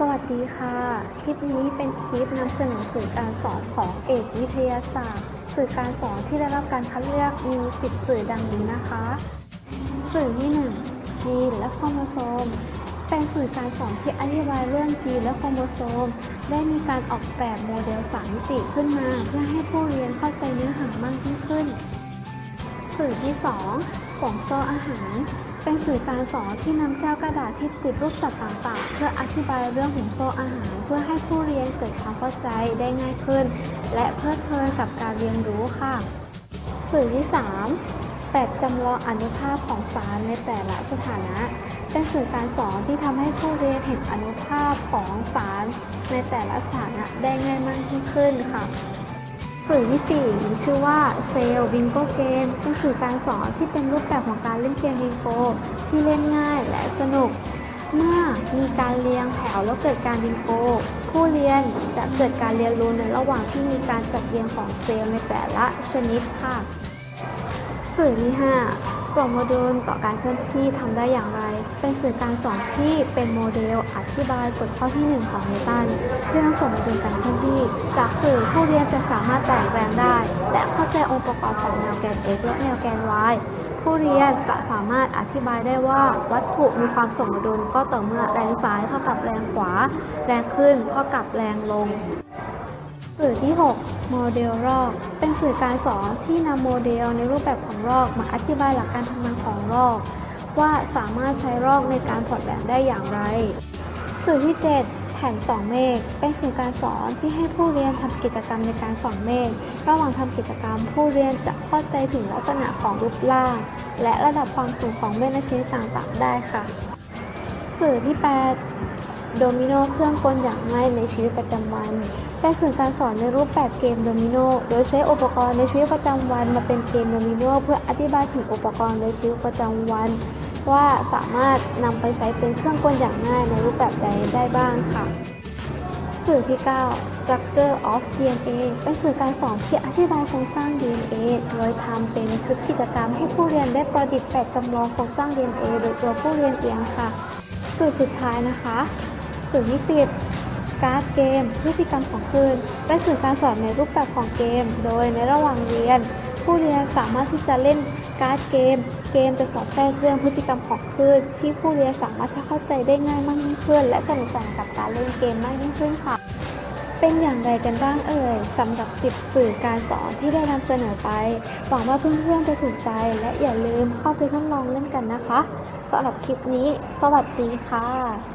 สวัสดีค่ะ คลิปนี้เป็นคลิปนำเสนอสื่อการสอนของเอกวิทยาศาสตร์ สื่อการสอนที่ได้รับการคัดเลือกมีสิบสื่อดังนี้นะคะ สื่อที่1จีนและโครโมโซม เป็นสื่อการสอนที่อธิบายเรื่องจีนและโครโมโซม ได้มีการออกแบบโมเดลสามมิติขึ้นมา เพื่อให้ผู้เรียนเข้าใจเนื้อหามากยิ่งขึ้น สื่อที่2ห่วงโซ่อาหาร เป็นสื่อการสอนที่นำแก้วกระดาษที่ติดรูปสัตว์ต่างๆ เพื่ออธิบายเรื่องห่วงโซ่อาหาร เพื่อให้ผู้เรียนเกิดความเข้าใจได้ง่ายขึ้น และเพลิดเพลินกับการเรียนรู้ค่ะ สื่อที่ 3แบบจำลองอนุภาพของสารในแต่ละสถานะ เป็นสื่อการสอนที่ทำให้ผู้เรียนเห็นอนุภาพของสารในแต่ละสถานะได้ง่ายมากยิ่งขึ้นค่ะ สื่อที่4มีชื่อว่าเซลบิงโกเกมเป็นสื่อการสอนที่เป็นรูปแบบของการเล่นเกมบิงโกที่เล่นง่ายและสนุก เมื่อมีการเรียงแถวแล้วเกิดการบิงโก ผู้เรียนจะเกิดการเรียนรู้ในระหว่างที่มีการจัดเรียงของเซลในแต่ละชนิดค่ะ สื่อที่5ส่งโมดูลต่อการเคลื่อนที่ทำได้อย่างไร เป็นสื่อการสอนที่เป็นโมเดลอธิบายกฎข้อที่ 1 ของนิวตันเรื่องส่งโมดูลการเคลื่อนที่ จากสื่อผู้เรียนจะสามารถแตกแรงได้ และเข้าใจองค์ประกอบของแนวแกน x และแนวแกน y ผู้เรียนจะสามารถอธิบายได้ว่าวัตถุมีความส่งโมดูลก็ต่อเมื่อแรงซ้ายเท่ากับแรงขวา แรงขึ้นเท่ากับแรงลง สื่อที่ 6 โมเดลรอก เป็นสื่อการสอนที่นำโมเดลในรูปแบบของรอกมาอธิบายหลักการทำงานของรอก ว่าสามารถใช้รอกในการถอดแบบได้อย่างไร สื่อที่ 7 แผ่นสองเมฆเป็นสื่อการสอนที่ให้ผู้เรียนทำกิจกรรมในการส่องเมฆระหว่างทำกิจกรรม ผู้เรียนจะเข้าใจถึงลักษณะของรูปร่าง และระดับความสูงของเมฆในชนิดต่างๆ ได้ค่ะ สื่อที่ 8 โดมิโนเครื่องกลอย่างง่ายในชีวิตประจำวัน เป็นสื่อการสอนในรูปแบบเกมโดมิโนโดยใช้อุปกรณ์ในชีวิตประจำวันมาเป็นเกมโดมิโนเพื่ออธิบายถึงอุปกรณ์ในชีวิตประจำวัน ว่าสามารถนำไปใช้เป็นเครื่องกลอย่างง่ายในรูปแบบใดได้บ้างค่ะ สื่อที่ 9 Structure of DNA เป็นสื่อการสอนที่อธิบายโครงสร้าง DNA โดยทำเป็นชุดกิจกรรมให้ผู้เรียนได้ประดิษฐ์แบบจำลองโครงสร้าง DNA โดยตัวผู้เรียนเองค่ะ สื่อสุดท้ายนะคะ สื่อที่10 การ์ดเกมพฤติกรรมของคลื่นเป็นสื่อการสอนในรูปแบบของเกม โดยในระหว่างเรียน ผู้เรียนสามารถที่จะเล่นการ์ดเกม เกมจะสอดแทรกเรื่องพฤติกรรมของคลื่นที่ผู้เรียนสามารถจะเข้าใจได้ง่ายมากยิ่งขึ้น และสนุกสนานกับการเล่นเกมมากยิ่งขึ้นค่ะ เป็นอย่างไรกันบ้างเอ่ยสำหรับ 10 สื่อการสอนที่ได้นำเสนอไปหวังว่าเพื่อนๆจะถูกใจ และอย่าลืมเข้าไปทดลองเล่นกันนะคะสำหรับคลิปนี้ สวัสดีค่ะ